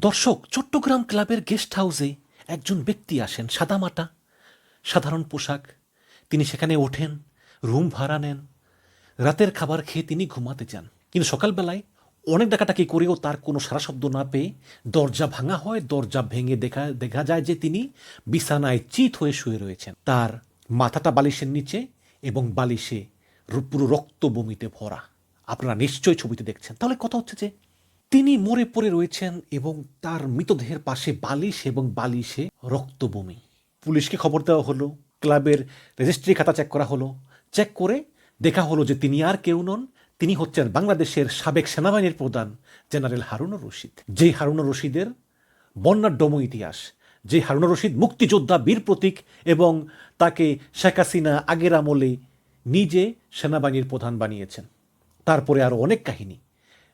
দর্শক, চট্টগ্রাম ক্লাবের গেস্ট হাউসে একজন ব্যক্তি আসেন, সাদামাটা। সাধারণ পোশাক। তিনি সেখানে ওঠেন, রুম ভাড়া নেন, রাতের খাবার খেয়ে তিনি ঘুমাতে যান। কিন্তু সকালবেলায় অনেক ডাকাটাকি করেও তার কোনো সারা শব্দ না পেয়ে দরজা ভাঙা হয়, দরজা ভেঙে দেখা দেখা যায় যে তিনি বিছানায় চিত হয়ে শুয়ে রয়েছেন। তার মাথাটা বালিশের নিচে এবং বালিশে পুরো রক্ত বমিতে ভরা। আপনারা নিশ্চয়ই ছবিতে দেখছেন। তাহলে কথা হচ্ছে যে তিনি মরে পড়ে রয়েছেন এবং তার মৃতদেহের পাশে বালিশ এবং বালিশে রক্ত বমি পুলিশকে খবর দেওয়া হলো, ক্লাবের রেজিস্ট্রি খাতা চেক করা হলো। চেক করে দেখা হলো যে তিনি আর কেউ নন, তিনি হচ্ছেন বাংলাদেশের সাবেক সেনাবাহিনীর প্রধান জেনারেল হারুনুর রশিদ। যেই হারুনুর রশিদের বর্ণাঢ্যম ইতিহাস যে হারুনুর রশিদ মুক্তিযোদ্ধা, বীর প্রতীক এবং তাকে শেখ হাসিনা আগের আমলে নিজে সেনাবাহিনীর প্রধান বানিয়েছেন। তারপরে আরও অনেক কাহিনী।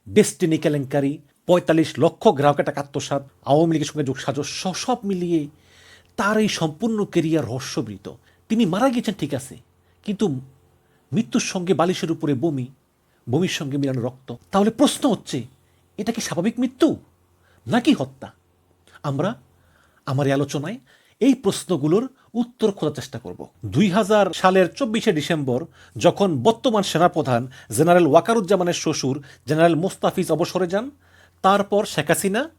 ডেস্টিনি কেলেঙ্কারি, পঁয়তাল্লিশ লক্ষ গ্রাহকের টাকা আত্মসাত আওয়ামী লীগের সঙ্গে যোগসাজস্য সব মিলিয়ে তার এই সম্পূর্ণ কেরিয়ার রহস্যবৃত। তিনি মারা গিয়েছেন, ঠিক আছে, কিন্তু মৃত্যুর সঙ্গে বালিশের উপরে বমি, বমির সঙ্গে মিলানো রক্ত। তাহলে প্রশ্ন হচ্ছে, এটা কি স্বাভাবিক মৃত্যু নাকি হত্যা? আমরা, আমার এই আলোচনায় এই প্রশ্নগুলোর উত্তর খোঁজার চেষ্টা করব। দুই হাজার সালের চব্বিশে ডিসেম্বর, যখন বর্তমান সেনাপ্রধান জেনারেল ওয়াকারুজ্জামানের শ্বশুর জেনারেল মোস্তাফিজ অবসরে যান, তারপর শেখ হাসিনা,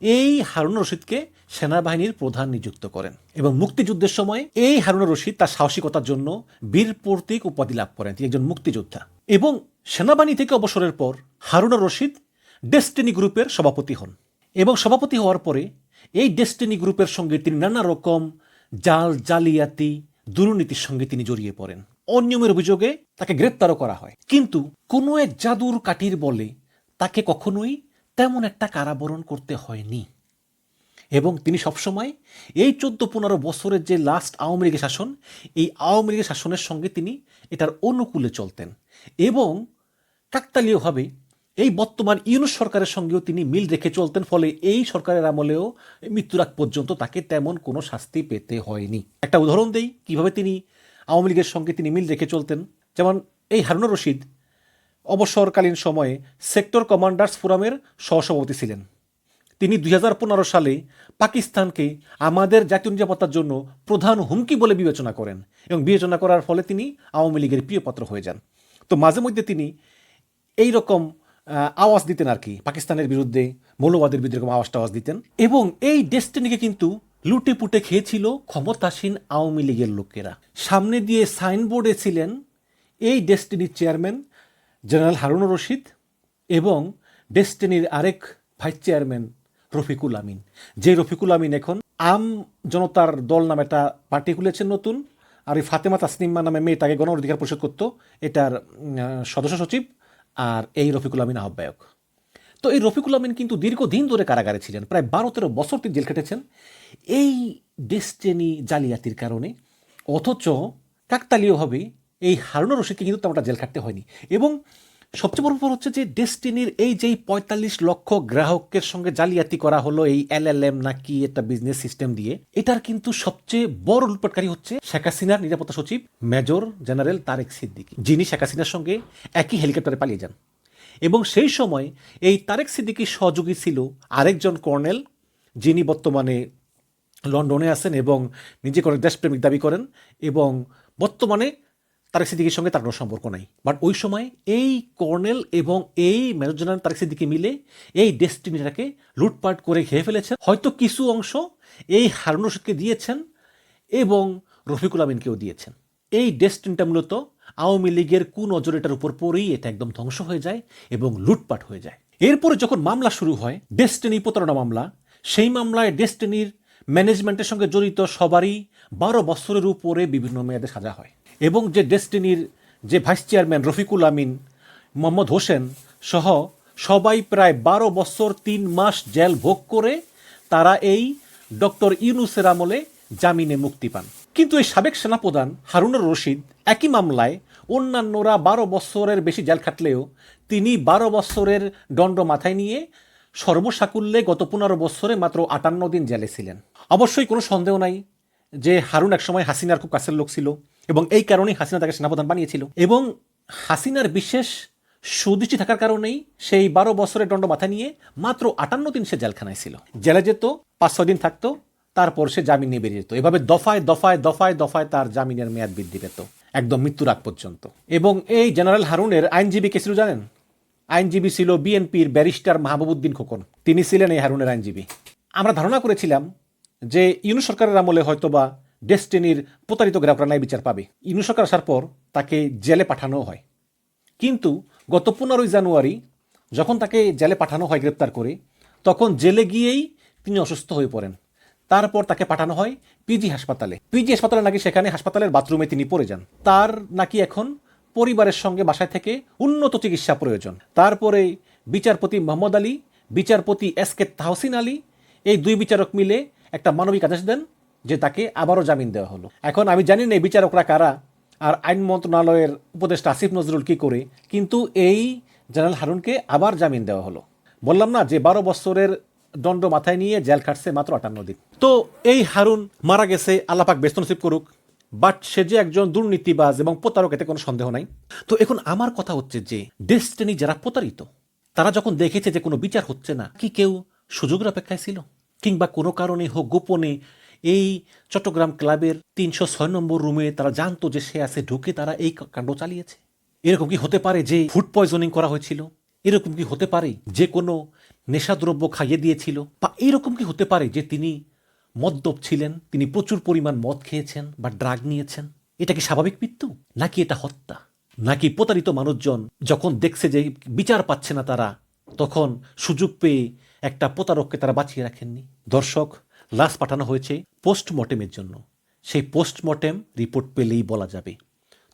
এই হারুন রশিদকে সেনাবাহিনীর প্রধান নিযুক্ত করেন এবং মুক্তিযুদ্ধের সময় এই হারুন রশিদ তার সাহসিকতার জন্য বীর প্রতীক উপাধি লাভ করেন। তিনি একজন মুক্তিযোদ্ধা। এবং সেনাবাহিনী থেকে অবসরের পর হারুন রশিদ ডেস্টিনি গ্রুপের সভাপতি হন। এবং সভাপতি হওয়ার পরে এই ডেস্টিনি গ্রুপের সঙ্গে তিনি নানা রকম জাল জালিয়াতি, দুর্নীতির সঙ্গে তিনি জড়িয়ে পড়েন। অনিয়মের অভিযোগে তাকে গ্রেপ্তারও করা হয়। কিন্তু কোনো এক জাদুর কাঠির বলে তাকে কখনোই তেমন একটা কারাবরণ করতে হয়নি। এবং তিনি সবসময় এই চোদ্দ পনেরো বছরের যে লাস্ট আওয়ামী লীগের শাসন, এই আওয়ামী লীগের শাসনের সঙ্গে তিনি এটার অনুকূলে চলতেন। এবং কাকতালীয়ভাবে এই বর্তমান ইউনুস সরকারের সঙ্গেও তিনি মিল রেখে চলতেন, ফলে এই সরকারের আমলেও মৃত্যুর আগ পর্যন্ত তাকে তেমন কোনো শাস্তি পেতে হয়নি। একটা উদাহরণ দেই, কীভাবে তিনি আওয়ামী লীগের সঙ্গে তিনি মিল রেখে চলতেন। যেমন এই হারুনুর রশিদ, অবসরকালীন সময়ে সেক্টর কমান্ডার্স ফোরামের সহসভাপতি ছিলেন। তিনি দুই হাজার পনেরো সালে পাকিস্তানকে আমাদের জাতীয় নিরাপত্তার জন্য প্রধান হুমকি বলে বিবেচনা করেন এবং বিবেচনা করার ফলে তিনি আওয়ামী লীগের প্রিয়পাত্র হয়ে যান। তো মাঝে মধ্যে তিনি এই রকম আওয়াজ দিতেন আর কি, পাকিস্তানের বিরুদ্ধে মৌলবাদের বিরুদ্ধে এরকম আওয়াজ টাওয়াজ দিতেন। এবং এই ডেস্টিনিকে কিন্তু লুটে পুটে খেয়েছিল ক্ষমতাসীন আওয়ামী লীগের লোকেরা। সামনে দিয়ে সাইনবোর্ডে ছিলেন এই ডেস্টিনির চেয়ারম্যান জেনারেল হারুনুর রশিদ এবং ডেস্টিনির আরেক ভাইস চেয়ারম্যান রফিকুল আমিন। যে রফিকুল আমিন এখন আম জনতার দল নামে একটা পার্টি খুলেছেন নতুন, আর এই ফাতেমা তাসনিম্মা নামে মেয়েটাকে গণ অধিকার পরিষদ করতো, এটার সদস্য সচিব। আর এই রফিকুল আমিন আহ্বায়ক। তো এই রফিকুল আমিন কিন্তু দীর্ঘদিন ধরে কারাগারে ছিলেন, প্রায় বারো তেরো বছর তিনি জেল কেটেছেন এই ডেস্টেনি জালিয়াতির কারণে অথচ কাকতালীয়ভাবে এই হারুন রশিদকে কিন্তু তেমনটা জেল খাটতে হয়নি। এবং সবচেয়ে বড় ব্যাপার হচ্ছে যে ডেস্টিনির এই যেই পঁয়তাল্লিশ লক্ষ গ্রাহকের সঙ্গে জালিয়াতি করা হলো এই এল এল এম নাকি একটা বিজনেস সিস্টেম দিয়ে, এটার কিন্তু সবচেয়ে বড় লুটপাটকারী হচ্ছে শেখ হাসিনার নিরাপত্তা সচিব মেজর জেনারেল তারেক সিদ্দিকী, যিনি শেখ হাসিনার সঙ্গে একই হেলিকপ্টারে পালিয়ে যান। এবং সেই সময় এই তারেক সিদ্দিকীর সহযোগী ছিল আরেকজন কর্নেল, যিনি বর্তমানে লন্ডনে আছেন এবং নিজেকে অনেক দেশপ্রেমিক দাবি করেন এবং বর্তমানে তারেক সিদ্দিকির সঙ্গে তার কোনো সম্পর্ক নাই। বাট ওই সময় এই কর্নেল এবং এই মেজর জেনারেল তারেক সিদ্দিকি মিলে এই ডেস্টিনিটাকে লুটপাট করে খেয়ে ফেলেছেন। হয়তো কিছু অংশ এই হারুন রশিদকে দিয়েছেন এবং রফিকুল আমিনকেও দিয়েছেন। এই ডেস্টিনটা মূলত আওয়ামী লীগের কু নজর এটার উপর পরেই এটা একদম ধ্বংস হয়ে যায় এবং লুটপাট হয়ে যায়। এরপরে যখন মামলা শুরু হয়, ডেস্টিনি প্রতারণা মামলা, সেই মামলায় ডেস্টিনির ম্যানেজমেন্টের সঙ্গে জড়িত সবারই বারো বছরের উপরে বিভিন্ন মেয়াদে সাজা হয়। এবং যে ডেস্টিনির যে ভাইস চেয়ারম্যান রফিকুল আমিন, মোহাম্মদ হোসেন সহ সবাই প্রায় বারো বছর তিন মাস জেল ভোগ করে তারা এই ডক্টর ইউনুসের আমলে জামিনে মুক্তি পান। কিন্তু এই সাবেক সেনাপ্রধান হারুনুর রশিদ একই মামলায় অন্যান্যরা বারো বছরের বেশি জেল খাটলেও তিনি বারো বছরের দণ্ড মাথায় নিয়ে সর্বসাকুল্যে গত পনেরো বছরে মাত্র আটান্ন দিন জেলে ছিলেন। অবশ্যই কোনো সন্দেহ নাই যে হারুন একসময় হাসিনার খুব কাছের লোক ছিল এবং এই কারণেই হাসিনা তাকে সেনাপ্রধান বানিয়েছিল। এবং হাসিনার বিশেষ সুদৃষ্টি থাকার কারণেই সেই বারো বছরের দণ্ড মাথা নিয়ে মাত্র আটান্ন দিন সে জেলখানায় ছিল। জেলে যেত, পাঁচ ছয় দিন থাকতো, তারপর সে জামিন নিয়ে বেরিয়ে যেত। এভাবে দফায় দফায় দফায় দফায় তার জামিনের মেয়াদ বৃদ্ধি পেত, একদম মৃত্যুর আগ পর্যন্ত। এবং এই জেনারেল হারুনের আইনজীবী কে ছিল জানেন? আইনজীবী ছিল বিএনপির ব্যারিস্টার মাহবুবুদ্দিন খোকন। তিনি ছিলেন এই হারুনের আইনজীবী। আমরা ধারণা করেছিলাম যে ইউনু সরকারের আমলে হয়তোবা ডেস্টিনির প্রতারিত গ্রাহকরা ন্যায় বিচার পাবে। ইউনু সরকার আসার পর তাকে জেলে পাঠানো হয়। কিন্তু গত পনেরোই জানুয়ারি যখন তাকে জেলে পাঠানো হয় গ্রেপ্তার করে, তখন জেলে গিয়েই তিনি অসুস্থ হয়ে পড়েন। তারপর তাকে পাঠানো হয় পিজি হাসপাতালে। পিজি হাসপাতালে নাকি সেখানে হাসপাতালের বাথরুমে তিনি পড়ে যান। তার নাকি এখন পরিবারের সঙ্গে বাসায় থেকে উন্নত চিকিৎসা প্রয়োজন। তারপরে বিচারপতি মোহাম্মদ আলী, বিচারপতি এস কে তাহসিন আলী, এই দুই বিচারক মিলে একটা মানবিক আদেশ দেন যে তাকে আবারও জামিন দেওয়া হলো। এখন আমি জানি না বিচারকরা কারা, আর আইন মন্ত্রণালয়ের উপদেষ্টা আসিফ নজরুল কি করে, কিন্তু এই জেনারেল হারুনকে আবার জামিন দেওয়া হলো। বললাম না যে বারো বছরের দণ্ড মাথায় নিয়ে জেল খাটছে মাত্র আটান্ন দিন। তো এই হারুন মারা গেছে, আল্লাপাক ব্যস্ত নসিব করুক, বাট সে যে একজন দুর্নীতিবাজ এবং প্রতারক, এতে কোনো সন্দেহ নাই। তো এখন আমার কথা হচ্ছে যে ডেস্টিনি যারা প্রতারিত, তারা যখন দেখেছে যে কোনো বিচার হচ্ছে না, কি কেউ সুযোগের অপেক্ষায় ছিল? কিংবা কোনো কারণে হোক গোপনে এই চট্টগ্রাম ক্লাবের তিনশো ছয় নম্বর রুমে তারা জানতো যে সে আছে, ঢুকে তারা এই কাণ্ড চালিয়েছে। এরকম কি হতে পারে যে ফুড পয়জনিং করা হয়েছিল? এরকম কি হতে পারে যে কোনো নেশাদ্রব্য খাইয়ে দিয়েছিল? বা এরকম কি হতে পারে যে তিনি মদ্যপ ছিলেন, তিনি প্রচুর পরিমাণ মদ খেয়েছেন বা ড্রাগ নিয়েছেন? এটা কি স্বাভাবিক মৃত্যু? নাকি এটা হত্যা? নাকি প্রতারিত মানুষজন যখন দেখছে যে বিচার পাচ্ছে না তারা, তখন সুযোগ পেয়ে একটা প্রতারককে তারা বাঁচিয়ে রাখেননি? দর্শক, লাশ পাঠানো হয়েছে পোস্টমর্টেমের জন্য। সেই পোস্টমর্টেম রিপোর্ট পেলেই বলা যাবে।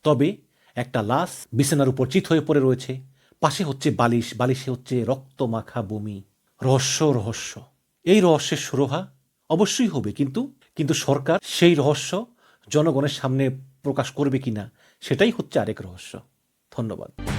তবে একটা লাশ বিছানার উপর চিত হয়ে পড়ে রয়েছে। পাশে হচ্ছে বালিশ, বালিশে হচ্ছে রক্ত মাখা বমি। রহস্য রহস্য। এই রহস্যের সুরহা অবশ্যই হবে, কিন্তু কিন্তু সরকার সেই রহস্য জনগণের সামনে প্রকাশ করবে কিনা, সেটাই হচ্ছে আরেক রহস্য। ধন্যবাদ।